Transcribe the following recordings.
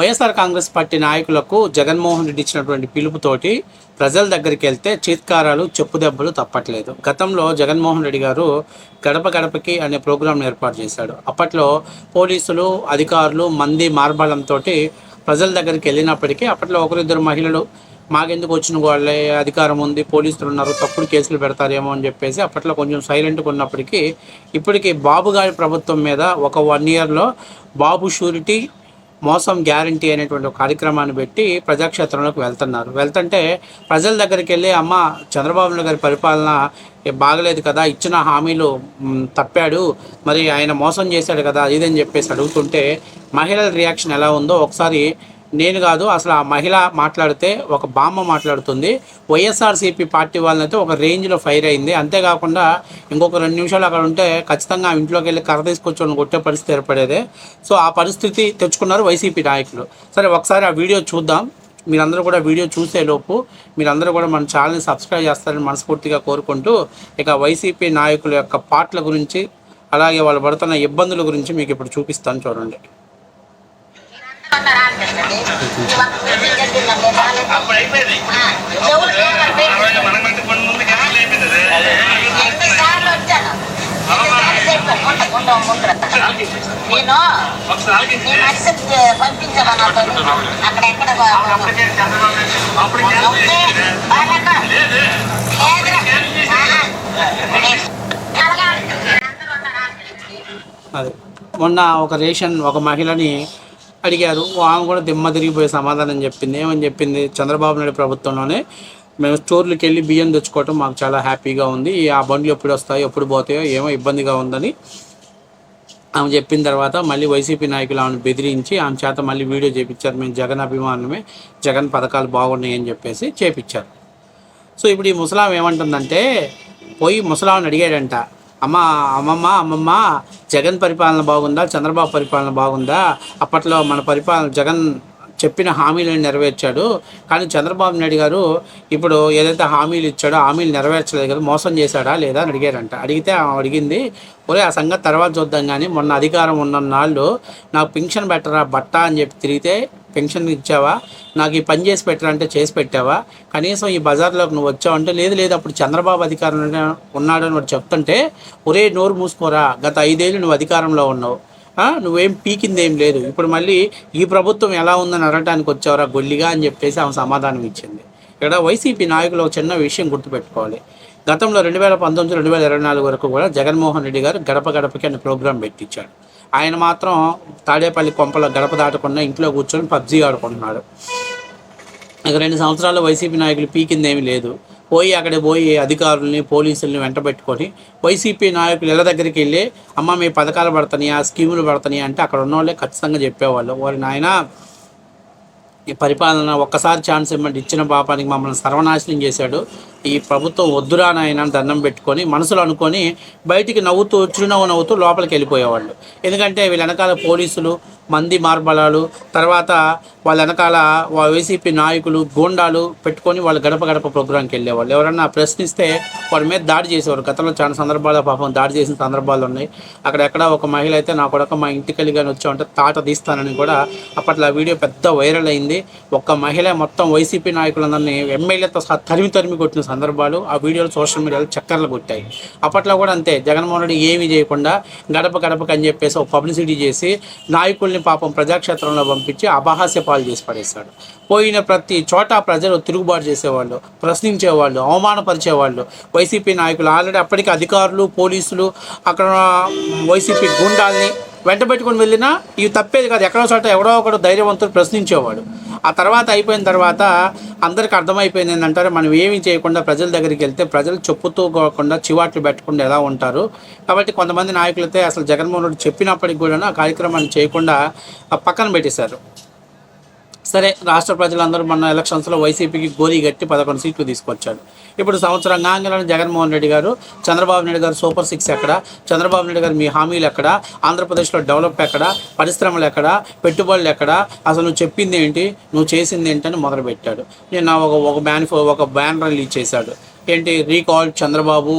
YSR Congress party నాయకులకు జగన్మోహన్ రెడ్డి ఇచ్చినటువంటి పిలుపుతోటి ప్రజల దగ్గరికి వెళ్తే చీత్కారాలు చెప్పు దెబ్బలు తప్పట్లేదు. గతంలో జగన్మోహన్ రెడ్డి గారు గడప గడపకి అనే ప్రోగ్రాంను ఏర్పాటు చేశాడు. అప్పట్లో పోలీసులు అధికారులు మంది మార్బలంతో ప్రజల దగ్గరికి వెళ్ళినప్పటికీ అప్పట్లో ఒకరిద్దరు మహిళలు మాకెందుకు వచ్చిన వాళ్ళే అధికారం ఉంది పోలీసులు ఉన్నారు తప్పుడు కేసులు పెడతారేమో అని చెప్పేసి అప్పట్లో కొంచెం సైలెంట్గా ఉన్నప్పటికీ ఇప్పటికి బాబు గారి ప్రభుత్వం మీద ఒక వన్ ఇయర్లో బాబు షూరిటీ మోసం గ్యారంటీ అనేటువంటి ఒక కార్యక్రమాన్ని పెట్టి ప్రజాక్షేత్రంలోకి వెళ్తున్నారు. వెళ్తుంటే ప్రజల దగ్గరికి వెళ్ళి అమ్మ చంద్రబాబు నాయుడు గారి పరిపాలన బాగలేదు కదా ఇచ్చిన హామీలు తప్పాడు మరి ఆయన మోసం చేశాడు కదా ఇదని చెప్పేసి అడుగుతుంటే మహిళల రియాక్షన్ ఎలా ఉందో ఒకసారి నేను కాదు అసలు ఆ మహిళ మాట్లాడితే ఒక బామ్మ మాట్లాడుతుంది. వైఎస్ఆర్సీపీ పార్టీ వాళ్ళనైతే ఒక రేంజ్లో ఫైర్ అయింది. అంతేకాకుండా ఇంకొక రెండు నిమిషాలు అక్కడ ఉంటే ఖచ్చితంగా ఆ ఇంట్లోకి వెళ్ళి కర్ర తీసుకొచ్చి కొట్టే పరిస్థితి ఏర్పడేదే. సో ఆ పరిస్థితి తెచ్చుకున్నారు వైసీపీ నాయకులు. సరే ఒకసారి ఆ వీడియో చూద్దాం. మీరందరూ కూడా వీడియో చూసే లోపు మీరందరూ కూడా మన ఛానల్ని సబ్స్క్రైబ్ చేస్తారని మనస్ఫూర్తిగా కోరుకుంటూ ఇక వైసీపీ నాయకుల యొక్క పాటల గురించి అలాగే వాళ్ళు పడుతున్న ఇబ్బందుల గురించి మీకు ఇప్పుడు చూపిస్తాను చూడండి. అయిపోయింది. ఎన్నిసార్లు వచ్చాను? నేను నేను అక్సెప్ట్ పంపించాను అతను అక్కడ ఎక్కడ? అది. మొన్న ఒక రేషన్ ఒక మహిళని అడిగారు. ఆమె కూడా దిమ్మ తిరిగిపోయే సమాధానం చెప్పింది. ఏమని చెప్పింది? చంద్రబాబు నాయుడు ప్రభుత్వంలోనే మేము స్టోర్లకు వెళ్ళి బియ్యం తెచ్చుకోవటం మాకు చాలా హ్యాపీగా ఉంది. ఆ బండ్లు ఎప్పుడు వస్తాయో ఎప్పుడు పోతాయో ఏమో ఇబ్బందిగా ఉందని ఆమె చెప్పిన తర్వాత మళ్ళీ వైసీపీ నాయకులు ఆమెను బెదిరించి ఆమె చేత మళ్ళీ వీడియో చేపించారు. మేము జగన్ అభిమానమే. జగన్ పథకాలు బాగున్నాయి అని చెప్పేసి చేపించారు. సో ఇప్పుడు ఈ ముసలాం ఏమంటుందంటే పోయి ముసలాంని అడిగాడంట. అమ్మ అమ్మమ్మ అమ్మమ్మ జగన్ పరిపాలన బాగుందా? చంద్రబాబు పరిపాలన బాగుందా? అప్పట్లో మన పరిపాలన జగన్ చెప్పిన హామీలను నెరవేర్చాడు. కానీ చంద్రబాబు నాయుడు గారు ఇప్పుడు ఏదైతే హామీలు ఇచ్చాడో హామీలు నెరవేర్చలేదు కదా మోసం చేశాడా లేదా అని అడిగారంట. అడిగితే ఆమె అడిగింది ఒరే ఆ సంగతి తర్వాత చూద్దాం కానీ మొన్న అధికారం ఉన్న నాళ్ళు నాకు పింఛన్ పెట్టరా బట్ట? అని చెప్పి తిరిగితే పెన్షన్ ఇచ్చావా? నాకు ఈ పని చేసి పెట్టరా అంటే చేసి పెట్టావా? కనీసం ఈ బజార్లోకి నువ్వు వచ్చావంటే లేదు లేదు అప్పుడు చంద్రబాబు అధికారంలో ఉన్నాడని వాడు చెప్తుంటే ఒరే నోరు మూసుకోరా గత ఐదేళ్ళు నువ్వు అధికారంలో ఉన్నావు. నువ్వేం పీకింది ఏం లేదు. ఇప్పుడు మళ్ళీ ఈ ప్రభుత్వం ఎలా ఉందని అడగటానికి వచ్చావురా గొల్లిగా అని చెప్పేసి ఆమె సమాధానం ఇచ్చింది. ఇక్కడ వైసీపీ నాయకులు ఒక చిన్న విషయం గుర్తుపెట్టుకోవాలి. గతంలో రెండు వేల పంతొమ్మిది రెండు వేల ఇరవై నాలుగు వరకు కూడా జగన్మోహన్ రెడ్డి గారు గడప గడపకి అనే ప్రోగ్రాం పెట్టించాడు. ఆయన మాత్రం తాడేపల్లి కొంపల గడప దాటకుండా ఇంట్లో కూర్చొని పబ్జీ ఆడుకుంటున్నాడు. ఇక రెండు సంవత్సరాలు వైసీపీ నాయకులు పీకిందేమీ లేదు. పోయి అక్కడ పోయి అధికారుల్ని పోలీసుల్ని వెంటబెట్టుకొని వైసీపీ నాయకులు ఇళ్ళ దగ్గరికి వెళ్ళి అమ్మ మీ పథకాలు పడతాయి ఆ స్కీములు పడతాయి అంటే అక్కడ ఉన్న వాళ్ళే ఖచ్చితంగా చెప్పేవాళ్ళు. వారి నాయన ఈ పరిపాలన ఒక్కసారి ఛాన్స్ ఇవ్వండి. ఇచ్చిన పాపానికి మమ్మల్ని సర్వనాశనం చేశాడు. ఈ ప్రభుత్వం వద్దురా నాయన దండం పెట్టుకొని మనసులో అనుకొని బయటికి నవ్వుతూ చిరునవ్వు నవ్వుతూ లోపలికి వెళ్ళిపోయేవాళ్ళు. ఎందుకంటే వీళ్ళ వెనకాల పోలీసులు మంది మార్బలాలు తర్వాత వాళ్ళ వెనకాల వా- వైసీపీ నాయకులు గోండాలు పెట్టుకొని వాళ్ళు గడప గడప ప్రోగ్రాంకి వెళ్ళేవాళ్ళు. ఎవరన్నా ప్రశ్నిస్తే వారి మీద దాడి చేసేవారు. గతంలో చాలా సందర్భాల పాపం దాడి చేసిన సందర్భాలు ఉన్నాయి. అక్కడ ఎక్కడ ఒక మహిళ అయితే నా కొడక మా ఇంటికి వెళ్ళి కానీ వచ్చామంటే తాట తీస్తానని కూడా అప్పట్లో ఆ వీడియో పెద్ద వైరల్ అయింది. ఒక్క మహిళ మొత్తం వైసీపీ నాయకులందరినీ ఎమ్మెల్యేతో సహా తరిమి తరిమి కొట్టిన సందర్భాలు ఆ వీడియోలు సోషల్ మీడియాలో చక్కర్లు కొట్టాయి. అప్పట్లో కూడా అంతే. జగన్మోహన్ రెడ్డి ఏమీ చేయకుండా గడప గడపకి అని చెప్పేసి ఒక పబ్లిసిటీ చేసి నాయకుల్ని పాపం ప్రజాక్షేత్రంలో పంపించి అపహాస్య పాలు చేసి పడేస్తాడు పోయిన ప్రతి చోట ప్రజలు తిరుగుబాటు చేసేవాళ్ళు ప్రశ్నించేవాళ్ళు అవమానపరిచేవాళ్ళు. వైసీపీ నాయకులు ఆల్రెడీ అప్పటికి అధికారులు పోలీసులు అక్కడ వైసీపీ గుండాల్ని వెంట పెట్టుకుని వెళ్ళినా ఇవి తప్పేది కాదు. ఎక్కడో చోట ఎవడో ఒకడు ధైర్యవంతుడు ప్రశ్నించేవాడు. ఆ తర్వాత అయిపోయిన తర్వాత అందరికి అర్థమైపోయింది ఏంటంటారు మనం ఏమి చేయకుండా ప్రజల దగ్గరికి వెళ్తే ప్రజలు చెప్పుతూ పోకుండా చివాట్లు పెట్టకుండా ఎలా ఉంటారు? కాబట్టి కొంతమంది నాయకులైతే అసలు జగన్మోహన్ రెడ్డి చెప్పినప్పటికి కూడా ఆ కార్యక్రమాన్ని చేయకుండా ఆ పక్కన పెట్టేశారు. సరే రాష్ట్ర ప్రజలందరూ మొన్న ఎలక్షన్స్లో వైసీపీకి గోలి గట్టి పదకొండు సీట్లు తీసుకొచ్చాడు ఇప్పుడు సంవత్సరం కాగానే జగన్మోహన్ రెడ్డి గారు చంద్రబాబు నాయుడు గారు సూపర్ సిక్స్ ఎక్కడ? చంద్రబాబు నాయుడు గారు మీ హామీలు ఎక్కడ? ఆంధ్రప్రదేశ్లో డెవలప్ ఎక్కడ? పరిశ్రమలు ఎక్కడ? పెట్టుబడులు ఎక్కడ? అసలు నువ్వు చెప్పింది ఏంటి? నువ్వు చేసింది ఏంటి అని మొదలుపెట్టాడు. నేను ఒక ఒక బ్యాన్ ఒక బ్యానర్ రిలీజ్ చేశాడు. ఏంటి? రీకాల్ చంద్రబాబు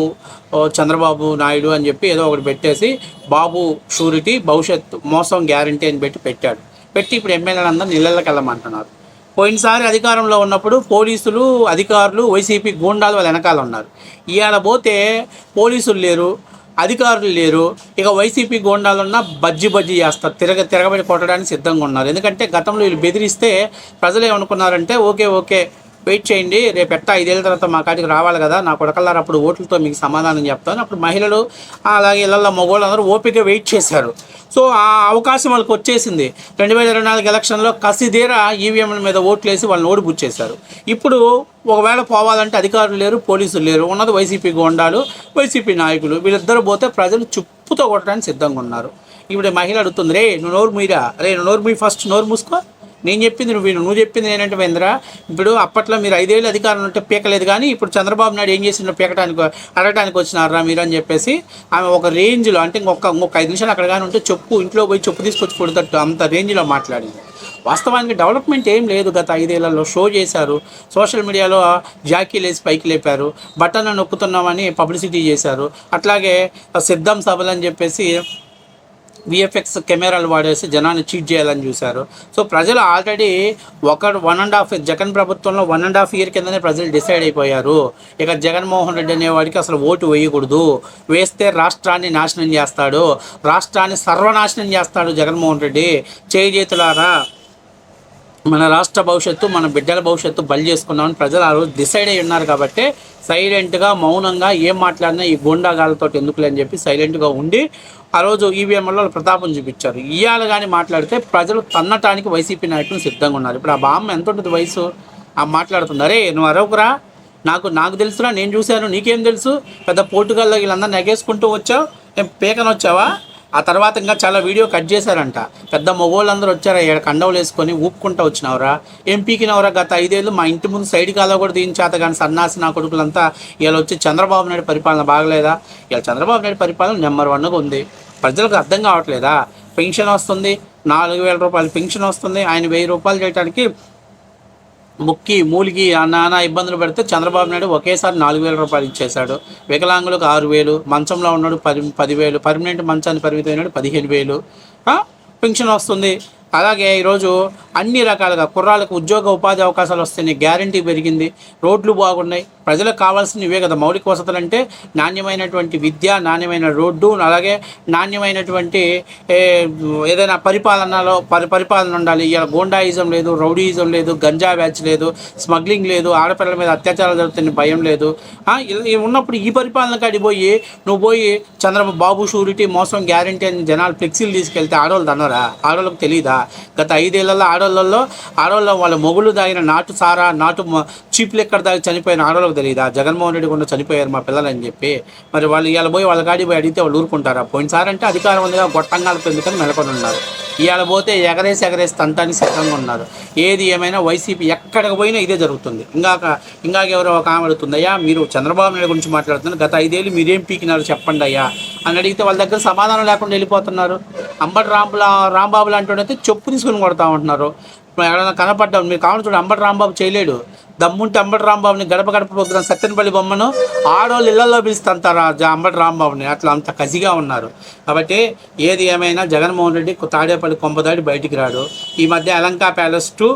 చంద్రబాబు నాయుడు అని చెప్పి ఏదో ఒకటి పెట్టేసి బాబు షూరిటీ భవిష్యత్ మోసం గ్యారంటీ అని పెట్టి పెట్టాడు. పెట్టి ఇప్పుడు ఎమ్మెల్యేలందరూ ఇళ్ళకి వెళ్ళమంటున్నారు. పోయినసారి అధికారంలో ఉన్నప్పుడు పోలీసులు అధికారులు వైసీపీ గూండాలు వాళ్ళ వెనకాల ఉన్నారు. ఇవాళ పోతే పోలీసులు లేరు అధికారులు లేరు ఇక వైసీపీ గూండాలున్న బజ్జి బజ్జి చేస్తారు తిరగ తిరగబడి కొట్టడానికి సిద్ధంగా ఉన్నారు. ఎందుకంటే గతంలో వీళ్ళు బెదిరిస్తే ప్రజలు ఏమనుకున్నారంటే ఓకే ఓకే వెయిట్ చేయండి. రేపు ఎట్టా ఐదేళ్ళ తర్వాత మా కాడికి రావాలి కదా. నా కొడకల్లారు అప్పుడు ఓట్లతో మీకు సమాధానం చెప్తాను. అప్పుడు మహిళలు అలాగే ఇళ్ళల్లో మగవాళ్ళు అందరూ ఓపిక వెయిట్ చేశారు. సో ఆ అవకాశం వాళ్ళకి వచ్చేసింది. రెండు వేల ఇరవై నాలుగు ఎలక్షన్లో కసిదీర ఈవీఎంల మీద ఓట్లు వేసి వాళ్ళని ఓడిపుచ్చేశారు. ఇప్పుడు ఒకవేళ పోవాలంటే అధికారులు లేరు పోలీసులు లేరు. ఉన్నది వైసీపీ గోండాలు వైసీపీ నాయకులు. వీళ్ళిద్దరు పోతే ప్రజలు చుప్పుతో కొట్టడానికి సిద్ధంగా ఉన్నారు. ఇప్పుడు మహిళ అడుగుతుంది రే నువ్వు నోరు మీరా? రే నువ్వు నోరు మీ ఫస్ట్ నోరు మూసుకో. నేను చెప్పింది నువ్వు విను. నువ్వు చెప్పింది ఏంటంటే వేంద్ర ఇప్పుడు అప్పట్లో మీరు ఐదేళ్ళు అధికారం ఉంటే పీకలేదు కానీ ఇప్పుడు చంద్రబాబు నాయుడు ఏం చేసిందో పీకటానికి అడగటానికి వచ్చినారా మీరు అని చెప్పేసి ఆమె ఒక రేంజ్లో అంటే ఇంకొక ఇంకొక ఐదు నిమిషాలు అక్కడ కానీ ఉంటే చెప్పు ఇంట్లో పోయి చెప్పు తీసుకొచ్చి కొడుతట్టు అంత రేంజ్లో మాట్లాడింది. వాస్తవానికి డెవలప్మెంట్ ఏం లేదు గత ఐదేళ్ళలో. షో చేశారు సోషల్ మీడియాలో జాకీలు వేసి పైకి లేపారు బటన్ నొక్కుతున్నామని పబ్లిసిటీ చేశారు. అట్లాగే సిద్ధం సభలు అని చెప్పేసి విఎఫ్ఎక్స్ కెమెరాలు వాడేసి జనాన్ని చీట్ చేయాలని చూశారు. సో ప్రజలు ఆల్రెడీ ఒక వన్ అండ్ హాఫ్ జగన్ ప్రభుత్వంలో వన్ అండ్ హాఫ్ ఇయర్ కిందనే ప్రజలు డిసైడ్ అయిపోయారు. ఇక జగన్మోహన్ రెడ్డి అనేవాడికి అసలు ఓటు వేయకూడదు. వేస్తే రాష్ట్రాన్ని నాశనం చేస్తాడు. రాష్ట్రాన్ని సర్వనాశనం చేస్తాడు జగన్మోహన్ రెడ్డి. చేతులారా. మన రాష్ట్ర భవిష్యత్తు మన బిడ్డల భవిష్యత్తు బలి చేసుకున్నామని ప్రజలు ఆ రోజు డిసైడ్ అయి ఉన్నారు కాబట్టి సైలెంట్గా మౌనంగా ఏం మాట్లాడినా ఈ గుండాగాలతో ఎందుకులే అని చెప్పి సైలెంట్గా ఉండి ఆ రోజు ఈవీఎంలో ప్రతాపం చూపించారు. ఇవాళ కానీ మాట్లాడితే ప్రజలు తన్నటానికి వైసీపీ నాయకులు సిద్ధంగా ఉన్నారు. ఇప్పుడు ఆ బామ్మ ఎంత ఉంటుంది వయసు? ఆ మాట్లాడుతుంది. అరే నువ్వు అరవకురా? నాకు నాకు తెలుసురా నేను చూశాను నీకేం తెలుసు? పెద్ద పోర్టుగాల్లో వీళ్ళందరూ నెగేసుకుంటూ వచ్చావు? ఏం పేకన వచ్చావా ఆ తర్వాత ఇంకా చాలా వీడియో కట్ చేశారంట. పెద్ద మొగోళ్ళందరూ వచ్చారా ఇక్కడ కండవలు వేసుకొని ఊపుకుంటా వచ్చినవరా? ఏం పీకినవరా గత ఐదేళ్ళు? మా ఇంటి ముందు సైడ్ కాలో కూడా దించాత కానీ సన్నాసి నా కొడుకులంతా ఇలా వచ్చి చంద్రబాబు నాయుడు పరిపాలన బాగలేదా? ఇలా చంద్రబాబు నాయుడు పరిపాలన నెంబర్ వన్గా ఉంది. ప్రజలకు అర్థం కావట్లేదా? పెన్షన్ వస్తుంది నాలుగు వేల రూపాయలు పెన్షన్ వస్తుంది ఆయన వెయ్యి రూపాయలు చేయడానికి ముక్కి మూలిగి ఆ నానా ఇబ్బందులు పెడితే చంద్రబాబు నాయుడు ఒకేసారి నాలుగు వేల రూపాయలు ఇచ్చేశాడు. వికలాంగులకు ఆరు వేలు మంచంలో ఉన్నాడు పది పదివేలు పర్మనెంట్ మంచాన్ని పరిమితమైనాడు పదిహేను వేలు. పింఛన్ పెన్షన్ వస్తుంది. అలాగే ఈరోజు అన్ని రకాలుగా కుర్రాలకు ఉద్యోగ ఉపాధి అవకాశాలు వస్తున్నాయి గ్యారంటీ పెరిగింది. రోడ్లు బాగున్నాయి. ప్రజలకు కావాల్సిన ఇవే కదా మౌలిక వసతులు అంటే నాణ్యమైనటువంటి విద్య నాణ్యమైన రోడ్డు అలాగే నాణ్యమైనటువంటి ఏదైనా పరిపాలనలో పరి పరిపాలన ఉండాలి. ఇలా గోండాయిజం లేదు రౌడీయిజం లేదు గంజా బ్యాచ్ లేదు స్మగ్లింగ్ లేదు ఆడపిల్లల మీద అత్యాచారాలు జరుగుతున్న భయం లేదు. ఉన్నప్పుడు ఈ పరిపాలన కాడి పోయి నువ్వు పోయి చంద్రబాబు బాబు షూరిటీ మోసం గ్యారంటీ అని జనాలు ఫ్లెక్సీలు తీసుకెళ్తే ఆడవాళ్ళు అన్నారా ఆడవాళ్ళకి తెలియదా గత ఐదేళ్ళలో ఆడవాళ్ళల్లో ఆడవాళ్ళ వాళ్ళ మొగులు దాగిన నాటు సారా నాటు చీపులు ఎక్కడ దాగి చనిపోయిన ఆడోళ్ళకి తెలియదా జగన్మోహన్ రెడ్డి కూడా చనిపోయారు మా పిల్లలని చెప్పి. మరి వాళ్ళు ఇవాళ పోయి వాళ్ళ గాడి పోయి అడిగితే వాళ్ళు ఊరుకుంటారా? పోయినసారంటే అధికారం ఉందిగా గొట్టంగా ఎందుకని నెలకొని ఉన్నారు. ఇవాళ పోతే ఎగరేసి ఎగరేసి తంటానికి సిద్ధంగా ఉన్నారు. ఏది ఏమైనా వైసీపీ ఎక్కడికి పోయినా ఇదే జరుగుతుంది. ఇంకాక ఇంకాక ఎవరో ఒక ఆమె అడుగుతుంది అయ్యా మీరు చంద్రబాబు నాయుడు గురించి మాట్లాడుతున్నారు. గత ఐదేళ్ళు మీరేం పీకినారు చెప్పండి అయ్యా. అని అడిగితే వాళ్ళ దగ్గర సమాధానం లేకుండా వెళ్ళిపోతున్నారు. అంబటి రాంబుల రాంబాబు లాంటి వాడు అయితే చెప్పు తీసుకుని కొడతా ఉంటున్నారు. ఇప్పుడు కనపడ్డాం మీరు కావాలి చూడండి అంబటి రాంబాబు చేయలేడు. దమ్ముంటే అంబటి రాంబాబుని గడప గడప పోతున్నాం సత్యనపల్లి బొమ్మను ఆడవాళ్ళు ఇళ్ళలో పిలుస్తుంటారు అంబటి రాంబాబుని. అట్లా అంత కసిగా ఉన్నారు. కాబట్టి ఏది ఏమైనా జగన్మోహన్ రెడ్డి తాడేపల్లి కొంపదాడి బయటికి రాడు. ఈ మధ్య అలంకా ప్యాలెస్ టు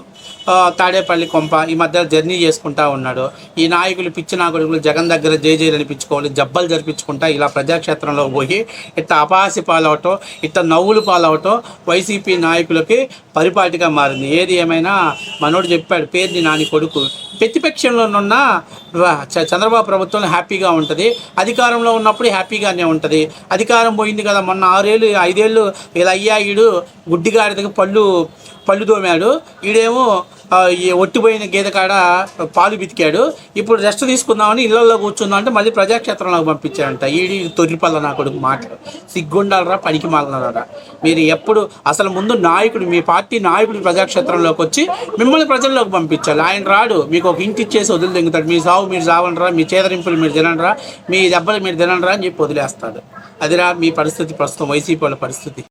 తాడేపల్లి కొంప ఈ మధ్య జర్నీ చేసుకుంటా ఉన్నాడు. ఈ నాయకులు పిచ్చి నాయకులు జగన్ దగ్గర జై జైలు అనిపించుకోవాలి జబ్బలు జరిపించుకుంటా ఇలా ప్రజాక్షేత్రంలో పోయి ఇట్ట అపాసి పాలవటం ఇట్ట నవ్వులు పాలవటం వైసీపీ నాయకులకి పరిపాటిగా మారింది. ఏది ఏమైనా మనోడు చెప్పాడు పేరుని నాని కొడుకు. ప్రతిపక్షంలోనున్న ఉన్న చ- చంద్రబాబు ప్రభుత్వం హ్యాపీగా ఉంటుంది. అధికారంలో ఉన్నప్పుడు హ్యాపీగానే ఉంటుంది. అధికారం పోయింది కదా మొన్న ఆరేళ్ళు ఐదేళ్ళు ఇలా అయ్యా ఈడు గుడ్డిగాడిదకి పళ్ళు పళ్ళు తోమాడు. ఈడేమో ఈ ఒట్టిపోయిన గేదె కాడ పాలు బితికాడు ఇప్పుడు రెస్ట్ తీసుకుందామని ఇళ్ళలో కూర్చుందాం అంటే మళ్ళీ ప్రజాక్షేత్రంలోకి పంపించాడంట. ఈడి తొర్రిపల్ల నా కొడుకు మాటలు సిగ్గుండాలరా పనికి మాలనరా మీరు ఎప్పుడు అసలు ముందు నాయకుడు మీ పార్టీ నాయకుడు ప్రజాక్షేత్రంలోకి వచ్చి మిమ్మల్ని ప్రజల్లోకి పంపించాలి. ఆయన రాడు మీకు ఒక ఇంటి ఇచ్చేసి వదిలి దింగుతాడు. మీ సావు మీరు సావనరా మీ చేదరింపులు మీరు తినండిరా మీ దెబ్బలు మీరు తినండిరా అని చెప్పి వదిలేస్తాడు. అదిరా మీ పరిస్థితి ప్రస్తుతం వైసీపీ వాళ్ళ పరిస్థితి.